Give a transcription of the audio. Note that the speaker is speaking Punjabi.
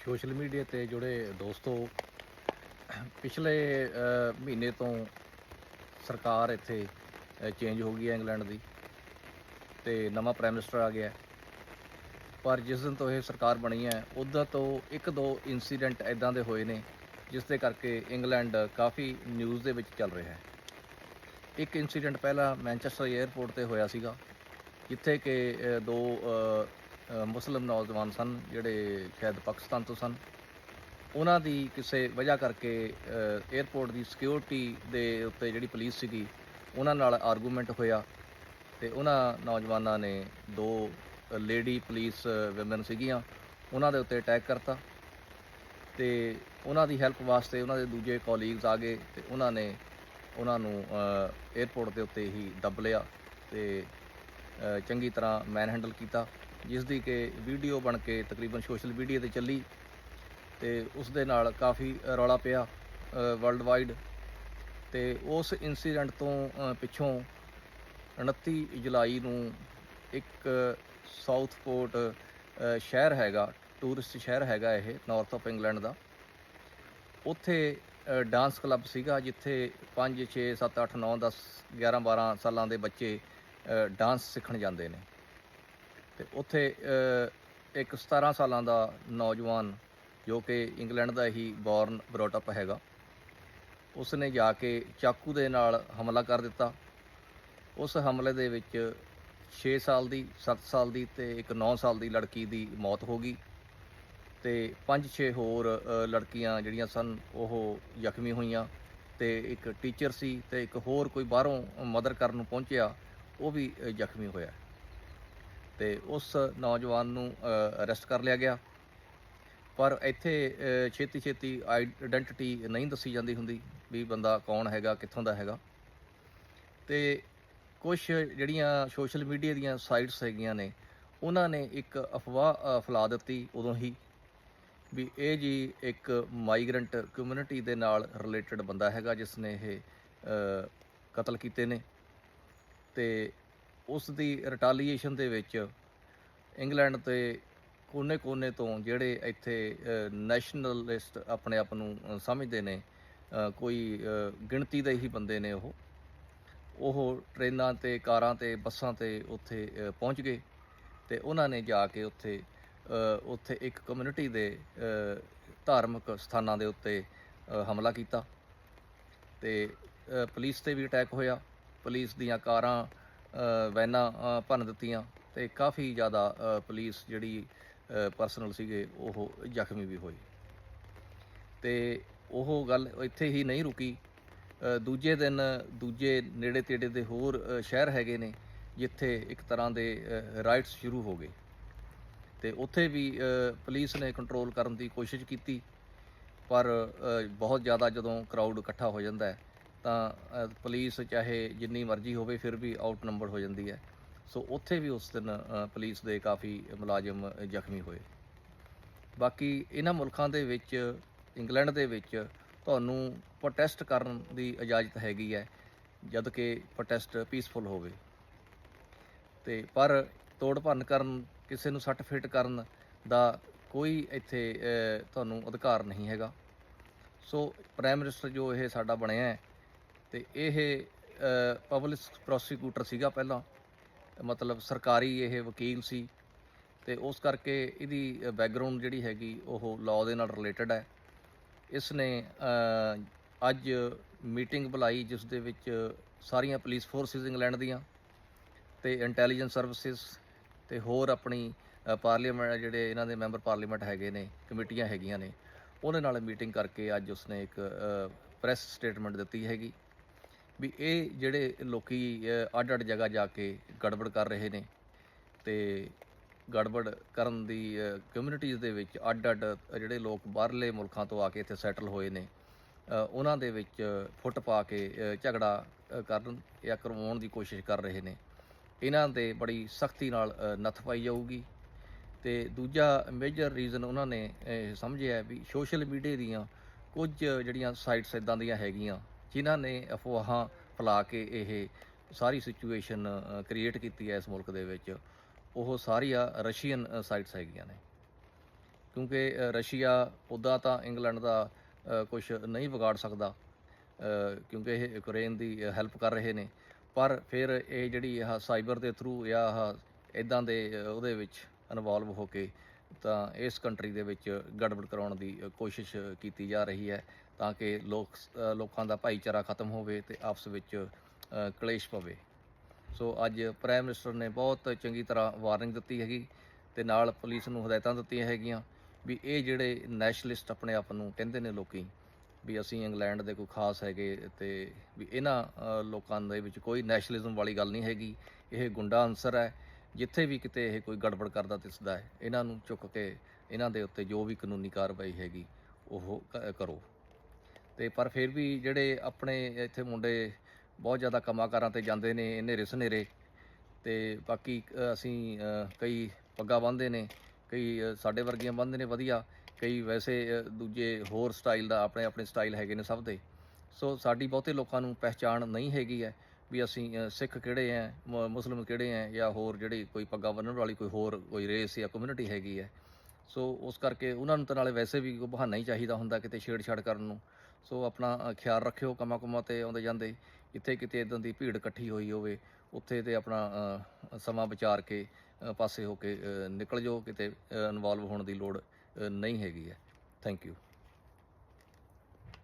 ਸੋਸ਼ਲ ਮੀਡੀਆ ਤੇ ਜੁੜੇ ਦੋਸਤੋ, ਪਿਛਲੇ ਮਹੀਨੇ ਤੋਂ ਸਰਕਾਰ ਇੱਥੇ ਚੇਂਜ ਹੋ ਗਈ ਹੈ ਇੰਗਲੈਂਡ ਦੀ ਤੇ ਨਵਾਂ ਪ੍ਰਾਈਮ ਮਿਨਿਸਟਰ ਆ ਗਿਆ। ਪਰ ਜਿਸ ਦਿਨ ਤੋਂ ਇਹ ਸਰਕਾਰ ਬਣੀ ਹੈ, ਉਦੋਂ ਤੋਂ ਇੱਕ ਦੋ ਇਨਸੀਡੈਂਟ ਐਦਾਂ ਦੇ ਹੋਏ ਨੇ, ਜਿਸ ਦੇ ਕਰਕੇ ਇੰਗਲੈਂਡ ਕਾਫੀ ਨਿਊਜ਼ ਦੇ ਵਿੱਚ ਚੱਲ ਰਿਹਾ ਹੈ। ਇੱਕ ਇਨਸੀਡੈਂਟ ਪਹਿਲਾਂ ਮੈਨਚੈਸਟਰ 에ਅਰਪੋਰਟ ਤੇ ਹੋਇਆ ਸੀਗਾ, ਜਿੱਥੇ ਕਿ ਦੋ ਮੁਸਲਿਮ ਨੌਜਵਾਨ ਸਨ, ਜਿਹੜੇ ਸ਼ਾਇਦ ਪਾਕਿਸਤਾਨ ਤੋਂ ਸਨ। ਉਹਨਾਂ ਦੀ ਕਿਸੇ ਵਜ੍ਹਾ ਕਰਕੇ 에ਅਰਪੋਰਟ ਦੀ ਸਿਕਿਉਰਿਟੀ ਦੇ ਉੱਤੇ ਜਿਹੜੀ ਪੁਲਿਸ ਸੀਗੀ, ਉਹਨਾਂ ਨਾਲ ਆਰਗੂਮੈਂਟ ਹੋਇਆ ਤੇ ਉਹਨਾਂ ਨੌਜਵਾਨਾਂ ਨੇ ਦੋ ਲੇਡੀ ਪੁਲਿਸ ਵਿਮਨ ਸੀਗੀਆਂ, ਉਹਨਾਂ ਦੇ ਉੱਤੇ ਅਟੈਕ ਕਰਤਾ ਤੇ ਉਹਨਾਂ ਦੀ ਹੈਲਪ ਵਾਸਤੇ ਉਹਨਾਂ ਦੇ ਦੂਜੇ ਕੋਲੀਗਸ ਆ ਗਏ ਤੇ ਉਹਨਾਂ ਨੇ ਉਹਨਾਂ ਨੂੰ 에ਅਰਪੋਰਟ ਦੇ ਉੱਤੇ ਹੀ ਦੱਬ ਲਿਆ ਤੇ ਚੰਗੀ ਤਰ੍ਹਾਂ ਮੈਨ ਹੈਂਡਲ ਕੀਤਾ। ਜਿਸ ਦੀ ਕਿ ਵੀਡੀਓ ਬਣ ਕੇ ਤਕਰੀਬਨ ਸੋਸ਼ਲ ਮੀਡੀਆ ਤੇ ਚੱਲੀ ਤੇ ਉਸ ਦੇ ਨਾਲ ਕਾਫੀ ਰੌਲਾ ਪਿਆ ਵਰਲਡ ਵਾਈਡ ਤੇ ਉਸ ਇਨਸੀਡੈਂਟ ਤੋਂ ਪਿੱਛੋਂ 29 ਜੁਲਾਈ ਨੂੰ ਇੱਕ ਸਾਊਥ ਪੋਰਟ ਸ਼ਹਿਰ ਹੈਗਾ ਟੂਰਿਸਟ ਸ਼ਹਿਰ ਹੈਗਾ ਇਹ ਨਾਰਥ ਆਫ ਇੰਗਲੈਂਡ ਦਾ। ਉੱਥੇ ਡਾਂਸ ਕਲੱਬ ਸੀਗਾ ਜਿੱਥੇ 5 6 7 8 9 10 11 12 ਸਾਲਾਂ ਦੇ ਬੱਚੇ ਡਾਂਸ ਸਿੱਖਣ ਜਾਂਦੇ ਨੇ। ਤੇ ਉੱਥੇ ਇੱਕ 17 ਸਾਲਾਂ ਦਾ ਨੌਜਵਾਨ, ਜੋ ਕਿ ਇੰਗਲੈਂਡ ਦਾ ਹੀ ਬੌਰਨ ਬਰੋਟਅਪ ਹੈਗਾ ਉਸ ਨੇ ਜਾ ਕੇ ਚਾਕੂ ਦੇ ਨਾਲ ਹਮਲਾ ਕਰ ਦਿੱਤਾ। ਉਸ ਹਮਲੇ ਦੇ ਵਿੱਚ 6 ਸਾਲ ਦੀ 7 ਸਾਲ ਦੀ ਤੇ ਇੱਕ 9 ਸਾਲ ਦੀ ਲੜਕੀ ਦੀ ਮੌਤ ਹੋ ਗਈ ਤੇ 5-6 ਹੋਰ ਲੜਕੀਆਂ ਜਿਹੜੀਆਂ ਸਨ, ਉਹ ਜ਼ਖਮੀ ਹੋਈਆਂ ਤੇ ਇੱਕ ਟੀਚਰ ਸੀ ਤੇ ਇੱਕ ਹੋਰ ਕੋਈ ਬਾਹਰੋਂ ਮਦਰ ਕਰਨ ਨੂੰ ਪਹੁੰਚਿਆ, ਉਹ ਵੀ ਜ਼ਖਮੀ ਹੋਇਆ। ਤੇ ਉਸ ਨੌਜਵਾਨ ਨੂੰ ਅਰੈਸਟ ਕਰ ਲਿਆ ਗਿਆ। ਪਰ ਇੱਥੇ ਛੇਤੀ ਛੇਤੀ ਆਇਡੈਂਟੀਟੀ ਨਹੀਂ ਦੱਸੀ ਜਾਂਦੀ ਹੁੰਦੀ ਵੀ ਬੰਦਾ ਕੌਣ ਹੈਗਾ ਕਿੱਥੋਂ ਦਾ ਹੈਗਾ। ਤੇ ਕੁਝ ਜਿਹੜੀਆਂ ਸੋਸ਼ਲ ਮੀਡੀਆ ਦੀਆਂ ਸਾਈਟਸ ਹੈਗੀਆਂ ਨੇ ਉਹਨਾਂ ਨੇ ਇੱਕ ਅਫਵਾਹ ਅ, ਫੈਲਾ ਦਿੱਤੀ ਉਦੋਂ ਹੀ ਵੀ ਇਹ ਜੀ ਇੱਕ ਮਾਈਗਰੈਂਟ ਕਮਿਊਨਿਟੀ ਦੇ ਨਾਲ ਰਿਲੇਟਡ ਬੰਦਾ ਹੈਗਾ ਜਿਸ ਨੇ ਇਹ ਕਤਲ ਕੀਤੇ ਨੇ। ਤੇ ਉਸ ਦੀ ਰਿਟਾਲੀਏਸ਼ਨ ਦੇ ਵਿੱਚ ਇੰਗਲੈਂਡ ਤੇ ਕੋਨੇ-ਕੋਨੇ ਤੋਂ ਜਿਹੜੇ ਇੱਥੇ ਨੈਸ਼ਨਲਿਸਟ ਆਪਣੇ ਆਪ ਨੂੰ ਸਮਝਦੇ ਨੇ ਕੋਈ ਗਿਣਤੀ ਦੇ ਹੀ ਬੰਦੇ ਨੇ ਉਹ। ਉਹ ਟ੍ਰੇਨਾਂ ਤੇ ਕਾਰਾਂ ਤੇ ਬੱਸਾਂ ਤੇ ਉੱਥੇ ਪਹੁੰਚ ਗਏ ਤੇ ਉਹਨਾਂ ਨੇ ਜਾ ਕੇ ਉੱਥੇ ਉੱਥੇ ਇੱਕ ਕਮਿਊਨਿਟੀ ਦੇ ਧਾਰਮਿਕ ਸਥਾਨਾਂ ਦੇ ਉੱਤੇ ਹਮਲਾ ਕੀਤਾ ਤੇ ਅ, ਪੁਲਿਸ ਤੇ ਵੀ ਅਟੈਕ ਹੋਇਆ। ਪੁਲਿਸ ਦੀਆਂ ਕਾਰਾਂ ਵੈਨਾਂ ਭੰਨ ਦਿੱਤੀਆਂ ਤੇ ਕਾਫੀ ਜ਼ਿਆਦਾ ਪੁਲਿਸ ਜਿਹੜੀ ਪਰਸਨਲ ਸੀਗੇ, ਉਹ ਜ਼ਖਮੀ ਵੀ ਹੋਏ। ਤੇ ਉਹ ਗੱਲ ਇੱਥੇ ਹੀ ਨਹੀਂ ਰੁਕੀ। ਦੂਜੇ ਦਿਨ ਦੂਜੇ ਨੇੜੇ ਤੇੜੇ ਦੇ ਹੋਰ ਸ਼ਹਿਰ ਹੈਗੇ ਨੇ, ਜਿੱਥੇ ਇੱਕ ਤਰ੍ਹਾਂ ਦੇ ਰਾਈਟਸ ਸ਼ੁਰੂ ਹੋ ਗਏ। ਤੇ ਉੱਥੇ ਵੀ ਪੁਲਿਸ ਨੇ ਕੰਟਰੋਲ ਕਰਨ ਦੀ ਕੋਸ਼ਿਸ਼ ਕੀਤੀ, ਪਰ ਬਹੁਤ ਜ਼ਿਆਦਾ ਜਦੋਂ ਕਰਾਊਡ ਇਕੱਠਾ ਹੋ ਜਾਂਦਾ ਹੈ ਤਾਂ ਅ, ਪੁਲਿਸ ਚਾਹੇ ਜਿੰਨੀ ਮਰਜ਼ੀ ਹੋਵੇ ਫਿਰ ਵੀ ਆਊਟ ਨੰਬਰ ਹੋ ਜਾਂਦੀ ਹੈ। ਸੋ ਉੱਥੇ ਵੀ ਉਸ ਦਿਨ ਅ, ਪੁਲਿਸ ਦੇ ਕਾਫੀ ਮੁਲਾਜ਼ਮ ਜ਼ਖਮੀ ਹੋਏ। ਬਾਕੀ ਇਹਨਾਂ ਮੁਲਕਾਂ ਦੇ ਵਿੱਚ ਇੰਗਲੈਂਡ ਦੇ ਵਿੱਚ ਤੁਹਾਨੂੰ ਪ੍ਰੋਟੈਸਟ ਕਰਨ ਦੀ ਇਜਾਜ਼ਤ ਹੈਗੀ ਹੈ ਜਦ ਕਿ ਪ੍ਰੋਟੈਸਟ ਪੀਸਫੁਲ ਹੋਵੇ। ਤੇ ਪਰ ਤੋੜ ਭੰਨ ਕਰਨ ਕਿਸੇ ਨੂੰ ਸੱਟ ਫੇਟ ਕਰਨ ਦਾ ਕੋਈ ਇੱਥੇ ਤੁਹਾਨੂੰ ਅਧਿਕਾਰ ਨਹੀਂ ਹੈਗਾ। ਸੋ ਪ੍ਰਾਈਮ ਮਿਨਿਸਟਰ ਜੋ ਇਹ ਸਾਡਾ ਬਣਿਆ ਹੈ ਤੇ ਇਹ ਪਬਲਿਕ ਪ੍ਰੋਸੀਕਿਊਟਰ ਸੀਗਾ ਪਹਿਲਾਂ। ਮਤਲਬ ਸਰਕਾਰੀ ਇਹ ਵਕੀਲ ਸੀ। ਤੇ ਉਸ ਕਰਕੇ ਇਹਦੀ ਬੈਕਗ੍ਰਾਉਂਡ ਜਿਹੜੀ ਹੈਗੀ, ਉਹ ਲਾਅ ਦੇ ਨਾਲ ਰਿਲੇਟਡ ਹੈ। ਇਸ ਨੇ ਅੱਜ ਮੀਟਿੰਗ ਬੁਲਾਈ ਜਿਸ ਦੇ ਵਿੱਚ ਸਾਰੀਆਂ ਪੁਲਿਸ ਫੋਰਸਿਸ ਇੰਗਲੈਂਡ ਦੀਆਂ ਤੇ ਇੰਟੈਲੀਜੈਂਸ ਸਰਵਿਸਿਜ਼ ਤੇ ਹੋਰ ਆਪਣੀ ਪਾਰਲੀਮੈਂਟ ਜਿਹੜੇ ਇਹਨਾਂ ਦੇ ਮੈਂਬਰ ਪਾਰਲੀਮੈਂਟ ਹੈਗੇ ਨੇ, ਕਮੇਟੀਆਂ ਹੈਗੀਆਂ ਨੇ, ਉਹਦੇ ਨਾਲ ਮੀਟਿੰਗ ਕਰਕੇ ਅੱਜ ਉਸਨੇ ਇੱਕ ਪ੍ਰੈਸ ਸਟੇਟਮੈਂਟ ਦਿੱਤੀ ਹੈਗੀ। ਵੀ ਇਹ ਜਿਹੜੇ ਲੋਕੀ ਅੱਡ-ਅੱਡ ਜਗ੍ਹਾ ਜਾ ਕੇ ਗੜਬੜ ਕਰ ਰਹੇ ਨੇ ਤੇ ਗੜਬੜ ਕਰਨ ਦੀ ਕਮਿਊਨਿਟੀਜ਼ ਦੇ ਵਿੱਚ ਅੱਡ-ਅੱਡ ਜਿਹੜੇ ਲੋਕ ਬਾਹਰਲੇ ਮੁਲਕਾਂ ਤੋਂ ਆ ਕੇ ਇੱਥੇ ਸੈਟਲ ਹੋਏ ਨੇ ਉਹਨਾਂ ਦੇ ਵਿੱਚ ਫੁੱਟ ਪਾ ਕੇ ਝਗੜਾ ਕਰਨ ਜਾਂ ਕਰਵਾਉਣ ਦੀ ਕੋਸ਼ਿਸ਼ ਕਰ ਰਹੇ ਨੇ। ਇਹਨਾਂ ਤੇ ਬੜੀ ਸਖਤੀ ਨਾਲ ਨੱਥ ਪਾਈ ਜਾਊਗੀ ਤੇ ਦੂਜਾ ਮੇਜਰ ਰੀਜ਼ਨ ਉਹਨਾਂ ਨੇ, ਇਹ ਸਮਝਿਆ ਵੀ ਸੋਸ਼ਲ ਮੀਡੀਆ ਦੀਆਂ ਕੁਝ ਜਿਹੜੀਆਂ ਸਾਈਟਸ ਇਦਾਂ ਦੀਆਂ ਹੈਗੀਆਂ ਜਿਨ੍ਹਾਂ ਨੇ ਅਫਵਾਹਾਂ ਫੈਲਾ ਕੇ ਇਹ ਸਾਰੀ ਸਿਚੁਏਸ਼ਨ ਕ੍ਰੀਏਟ ਕੀਤੀ ਹੈ ਇਸ ਮੁਲਕ ਦੇ ਵਿੱਚ, ਉਹ ਸਾਰੀਆਂ ਰਸ਼ੀਅਨ ਸਾਈਟਸ ਹੈਗੀਆਂ ਨੇ। ਕਿਉਂਕਿ ਰਸ਼ੀਆ ਉੱਦਾਂ ਤਾਂ ਇੰਗਲੈਂਡ ਦਾ ਕੁਝ ਨਹੀਂ ਵਿਗਾੜ ਸਕਦਾ ਕਿਉਂਕਿ ਇਹ ਯੂਕਰੇਨ ਦੀ ਹੈਲਪ ਕਰ ਰਹੇ ਨੇ। ਪਰ ਫਿਰ ਇਹ ਜਿਹੜੀ ਆ ਸਾਈਬਰ ਦੇ ਥਰੂ ਜਾਂ ਆਹ ਇਦਾਂ ਦੇ ਉਹਦੇ ਵਿੱਚ ਇਨਵੋਲਵ ਹੋ ਕੇ ਤਾਂ ਇਸ ਕੰਟਰੀ ਦੇ ਵਿੱਚ ਗੜਬੜ ਕਰਾਉਣ ਦੀ ਕੋਸ਼ਿਸ਼ ਕੀਤੀ ਜਾ ਰਹੀ ਹੈ। ਤਾਂ ਕਿ ਲੋਕ ਲੋਕਾਂ ਦਾ ਭਾਈਚਾਰਾ ਖਤਮ ਹੋਵੇ ਤੇ ਆਪਸ ਵਿੱਚ ਕਲੇਸ਼ ਪਵੇ। ਸੋ ਅੱਜ ਪ੍ਰਾਈਮ ਮਿਨਿਸਟਰ ਨੇ ਬਹੁਤ ਚੰਗੀ ਤਰ੍ਹਾਂ ਵਾਰਨਿੰਗ ਦਿੱਤੀ ਹੈਗੀ ਤੇ ਨਾਲ ਪੁਲਿਸ ਨੂੰ ਹਦਾਇਤਾਂ ਦਿੱਤੀਆਂ ਹੈਗੀਆਂ ਵੀ ਇਹ ਜਿਹੜੇ ਨੈਸ਼ਨਲਿਸਟ ਆਪਣੇ ਆਪ ਨੂੰ ਕਹਿੰਦੇ ਨੇ ਲੋਕੀ, ਵੀ ਅਸੀਂ ਇੰਗਲੈਂਡ ਦੇ ਕੋਈ ਖਾਸ ਹੈਗੇ ਤੇ ਵੀ ਇਹਨਾਂ ਲੋਕਾਂ ਦੇ ਵਿੱਚ ਕੋਈ ਨੈਸ਼ਨਲਿਜ਼ਮ ਵਾਲੀ ਗੱਲ ਨਹੀਂ ਹੈਗੀ। ਇਹ ਗੁੰਡਾ ਅਨਸਰ ਹੈ। ਜਿੱਥੇ ਵੀ ਕਿਤੇ ਇਹ ਕੋਈ ਗੜਬੜ ਕਰਦਾ ਦਿਸਦਾ ਹੈ, ਇਹਨਾਂ ਨੂੰ ਚੁੱਕ ਕੇ ਇਹਨਾਂ ਦੇ ਉੱਤੇ ਜੋ ਵੀ ਕਾਨੂੰਨੀ ਕਾਰਵਾਈ ਹੈਗੀ, ਉਹ ਕ- ਕਰੋ। ਤੇ ਪਰ ਫਿਰ ਵੀ ਜਿਹੜੇ ਆਪਣੇ ਇੱਥੇ ਮੁੰਡੇ ਬਹੁਤ ਜ਼ਿਆਦਾ ਕੰਮਾਂ-ਕਾਰਾਂ ਤੇ ਜਾਂਦੇ ਨੇ ਹਨੇਰੇ ਸਨੇਰੇ ਤੇ ਬਾਕੀ ਅਸੀਂ ਕਈ ਪੱਗਾਂ ਬੰਨ੍ਹਦੇ ਨੇ, ਕਈ ਸਾਡੇ ਵਰਗੀਆਂ ਬੰਨ੍ਹਦੇ ਨੇ ਵਧੀਆ, ਕਈ ਵੈਸੇ ਦੂਜੇ ਹੋਰ ਸਟਾਈਲ ਦਾ ਆਪਣੇ ਆਪਣੇ ਸਟਾਈਲ ਹੈਗੇ ਨੇ ਸਭ ਦੇ। ਸੋ ਸਾਡੀ ਬਹੁਤੇ ਲੋਕਾਂ ਨੂੰ ਪਹਿਚਾਣ ਨਹੀਂ ਹੈਗੀ ਹੈ ਵੀ ਅਸੀਂ ਸਿੱਖ ਕਿਹੜੇ ਆ ਮ- ਮੁਸਲਿਮ ਕਿਹੜੇ ਆ ਜਾਂ ਹੋਰ ਜਿਹੜੀ ਕੋਈ ਪੱਗਾਂ ਬੰਨਣ ਵਾਲੀ ਕੋਈ ਹੋਰ ਕੋਈ ਰੇਸ ਜਾਂ ਕਮਿਊਨਿਟੀ ਹੈਗੀ ਹੈ। ਸੋ ਉਸ ਕਰਕੇ ਉਹਨਾਂ ਨੂੰ ਤਾਂ ਨਾਲੇ ਵੈਸੇ ਵੀ ਬਹਾਨਾ ਹੀ ਚਾਹੀਦਾ ਹੁੰਦਾ ਕਿਤੇ ਛੇੜਛਾੜ ਕਰਨ ਨੂੰ। ਸੋ ਆਪਣਾ ਖਿਆਲ ਰੱਖਿਓ ਕੰਮਾਂ ਕੁੰਮਾਂ ਤੇ ਆਉਂਦੇ ਜਾਂਦੇ। ਜਿੱਥੇ ਕਿਤੇ ਇਦਾਂ ਦੀ ਭੀੜ ਇਕੱਠੀ ਹੋਈ ਹੋਵੇ, ਉੱਥੇ ਤੇ ਆਪਣਾ ਸਮਾਂ ਵਿਚਾਰ ਕੇ ਪਾਸੇ ਹੋ ਕੇ ਨਿਕਲ ਜਾਓ, ਕਿਤੇ ਇਨਵੋਲਵ ਹੋਣ ਦੀ ਲੋੜ ਨਹੀਂ ਹੈਗੀ ਹੈ। Thank you